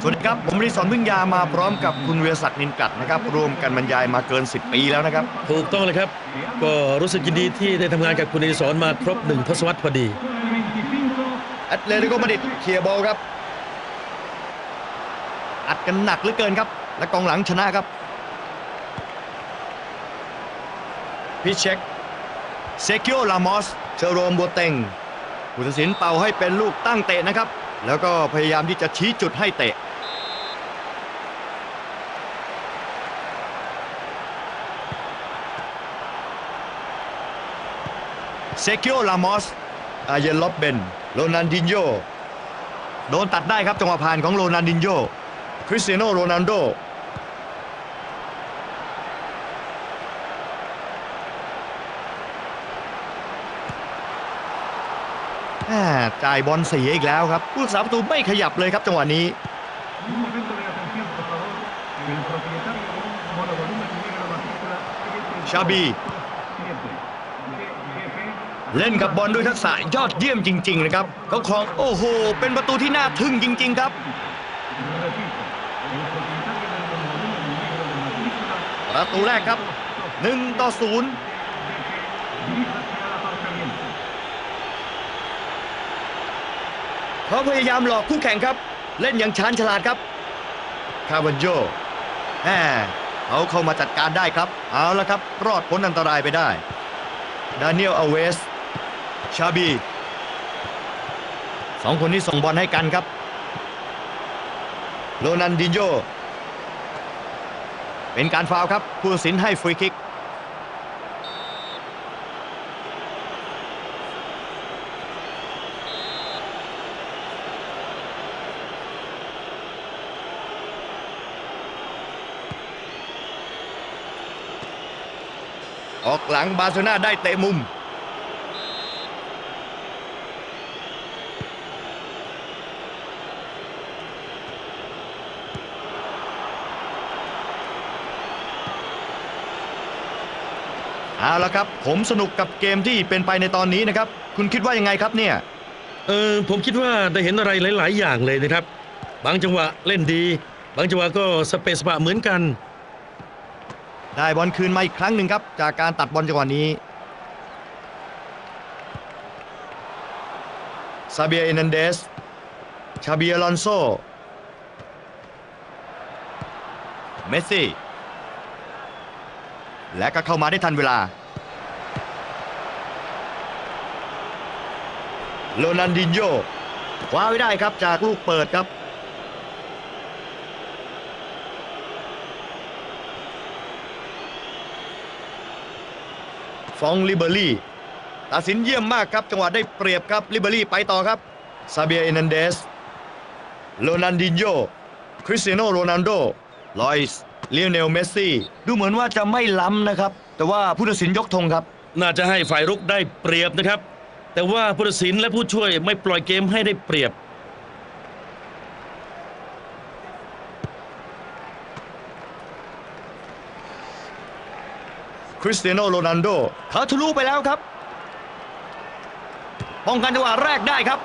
สวัสดีครับ ผมริศรพึ่งยามาพร้อมกับคุณเวียศักดิ์นินกัดนะครับรวมกันบรรยายมาเกิน 10 ปีแล้วนะครับถูกต้องเลยครับ ก็รู้สึกยินดีที่ได้ทำงานกับคุณอดิศรมาครบหนึ่งทศวรรษพอดี25แอตเลติโกมาดริดเคลียร์บอลครับ อัดกันหนักเหลือเกินครับ และกองหลังชนะครับพิเช็คเซคิโอลามอสเชโรมบัวเต็งผู้ตัดสินเป่าให้เป็นลูกตั้งเตะนะครับ แล้วก็พยายามที่จะชี้จุดให้เตะ เซกิโอลามอส อาเยนลอบเบน โรนันดินโย โดนตัดได้ครับจังหวะผ่านของโรนันดินโย คริสเตียโนโรนัลโด จ่ายบอลเสียอีกแล้วครับผู้รักษาประตูไม่ขยับเลยครับจังหวะนี้ ชาบี เล่นกับบอลด้วยทักษะยอดเยี่ยมจริง ๆ นะครับเขาครองโอ้โห เป็นประตูที่น่าทึ่งจริง ๆ ครับประตูแรกครับ 1 ต่อ 0 เขาพยายามหลอกคู่แข่งครับ เล่นอย่างชาญฉลาดครับ คาวันโยแหมเขาเข้ามาจัดการได้ครับ เอาละครับ รอดพ้นอันตรายไปได้ ดานิเอลอเวส ชาบีสองคนนี้ส่งบอลให้กันครับ โรนันดินโย เป็นการฟาวครับผู้ตัดสินให้ฟรีคิก ออกหลังบาร์เซโลนาได้เตะมุม เอาละครับ ผมสนุกกับเกมที่เป็นไปในตอนนี้นะครับ คุณคิดว่ายังไงครับเนี่ย เออผมคิดว่าได้เห็นอะไรหลาย ๆ อย่างเลยนะครับ บางจังหวะเล่นดี บางจังหวะก็สเปซสปะเหมือนกัน ได้บอลคืนมาอีกครั้งหนึ่งครับ จากการตัดบอลจังหวะนี้ซาเบียเอนันเดส ชาเบียลอนโซ เมสซี่ และก็เข้ามาได้ทันเวลา โรนันดินโยคว้าไว้ได้ครับจากลูกเปิดครับ ฟองลิเบอรี่ตัดสินเยี่ยมมากครับจังหวะได้เปรียบครับลิเบอรี่ไปต่อครับซาเบียเอนันเดสโรนันดินโยคริสเตียโนโรนัลโดลอยส์เลโอเนลเมสซี่ดูเหมือนว่าจะไม่ล้ำนะครับ แต่ว่าผู้ตัดสินยกธงครับ น่าจะให้ฝ่ายรุกได้เปรียบนะครับ แต่ว่าผู้ตัดสินและผู้ช่วยไม่ปล่อยเกมให้ได้เปรียบ คริสเตียโนโรนัลโดเขาทะลุไปแล้วครับ ป้องกันจังหวะแรกได้ครับ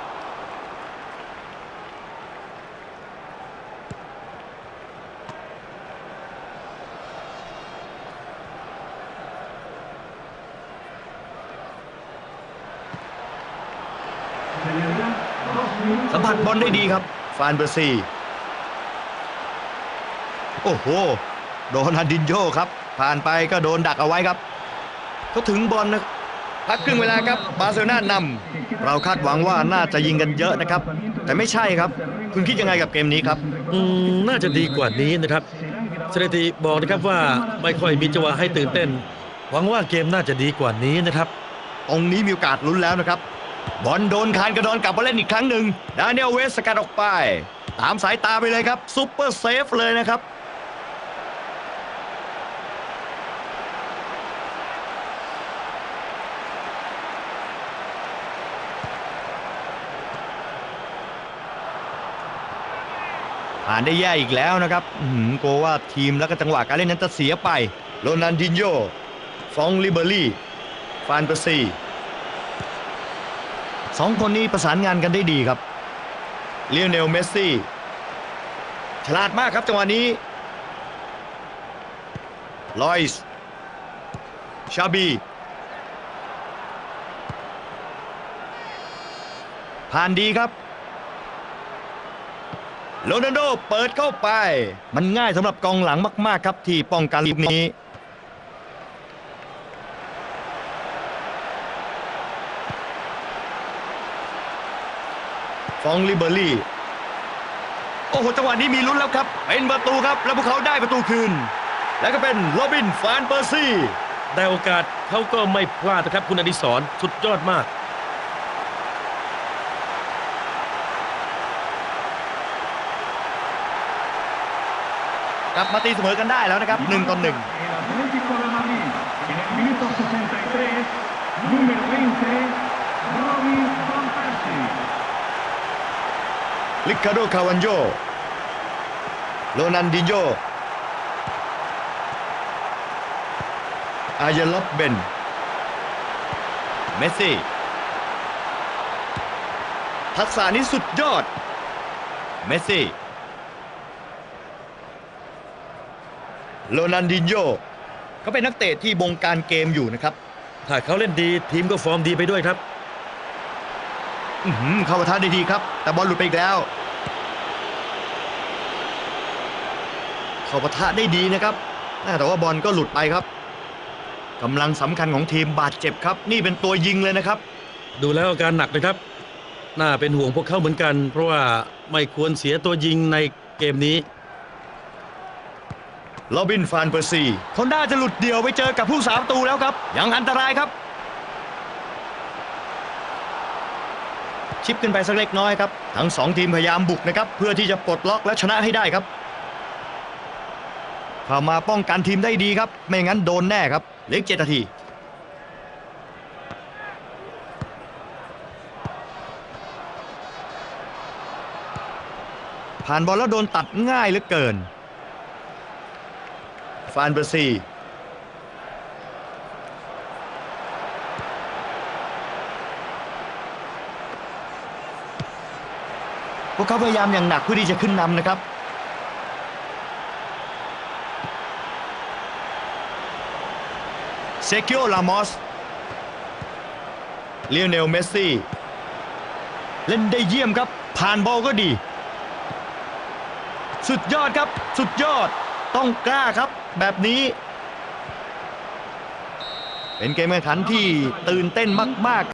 สัมผัสบอลได้ดีครับ ฟานเบอร์ซี โอ้โห โดนันดินโยครับ ผ่านไปก็โดนดักเอาไว้ครับเขาถึงบอลนะพักครึ่งเวลาครับบาร์เซโลนานำเราคาดหวังว่าน่าจะยิงกันเยอะนะครับ แต่ไม่ใช่ครับ คุณคิดยังไงกับเกมนี้ครับอืมน่าจะดีกว่านี้นะครับสถิติบอกนะครับว่าไม่ค่อยมีจังหวะให้ตื่นเต้น หวังว่าเกมน่าจะดีกว่านี้นะครับตรงนี้มีโอกาสลุ้นแล้วนะครับบอลโดนคานกระดอนกลับมาเล่นอีกครั้งหนึ่งดานิเอลเวสสกัดออกไป ตามสายตาไปเลยครับซุปเปอร์เซฟเลยนะครับ ผ่านได้แย่อีกแล้วนะครับอื้อหือกลว่าทีมแล้วก็จังหวะการเล่นนั้นจะเสียไปโรนันดินโยฟองลิเบอรี่ฟานเปอร์ซีสองคนนี้ประสานงานกันได้ดีครับเลียเนลเมสซี่ฉลาดมากครับจังหวะนี้ลอยส์ชาบีผ่านดีครับ โรนัลโดเปิดเข้าไป มันง่ายสำหรับกองหลังมาก ๆ ครับที่ป้องกันลูกนี้ ฟองลิเบอรี่ โอ้โห จังหวะนี้มีลุ้นแล้วครับ เป็นประตูครับ แล้วพวกเขาได้ประตูคืน แล้วก็เป็นโรบินฟานเปอร์ซี่ ได้โอกาสเขาก็ไม่พลาดนะครับคุณอดิศรสุดยอดมาก กลับมาตีเสมอกันได้แล้วนะครับหนึ่งต่อหนึ่ง El Atlético de Madrid, en el minuto 63, número 20, Robin Van Persie. ลิคาโดคาวันโยโรนันดินโยอายาลอบเบน เมสซี่ ทักษะนี้สุดยอด เมสซี่ โรนันดินโยเขาเป็นนักเตะที่บงการเกมอยู่นะครับ ถ้าเขาเล่นดีทีมก็ฟอร์มดีไปด้วยครับอื้อหือเข้าประทะได้ดีครับ แต่บอลหลุดไปอีกแล้ว เข้าประทะได้ดีนะครับอ่าแต่ว่าบอลก็หลุดไปครับกำลังสำคัญของทีมบาดเจ็บครับ นี่เป็นตัวยิงเลยนะครับ ดูแล้วอาการหนักนะครับ น่าเป็นห่วงพวกเขาเหมือนกัน เพราะว่าไม่ควรเสียตัวยิงในเกมนี้ โรบินฟานเปอร์ซีเขาน่าจะหลุดเดี่ยวไปเจอกับผู้สามประตูแล้วครับ ยังอันตรายครับ ชิปขึ้นไปสักเล็กน้อยครับ ทั้งสองทีมพยายามบุกนะครับ เพื่อที่จะปลดล็อกและชนะให้ได้ครับเข้ามาป้องกันทีมได้ดีครับ ไม่งั้นโดนแน่ครับเหล็กเจ็ดนาทีผ่านบอลแล้วโดนตัดง่ายเหลือเกิน ฟานเบอร์ซีพวกเขาพยายามอย่างหนักเพื่อที่จะขึ้นนำนะครับ เซคิโอลามอสเลียเนลเมสซี่เล่นได้เยี่ยมครับ ผ่านบอลก็ดี สุดยอดครับ สุดยอด ต้องกล้าครับ แบบนี้ เป็นเกมแข่งขันที่ตื่นเต้นมาก ๆ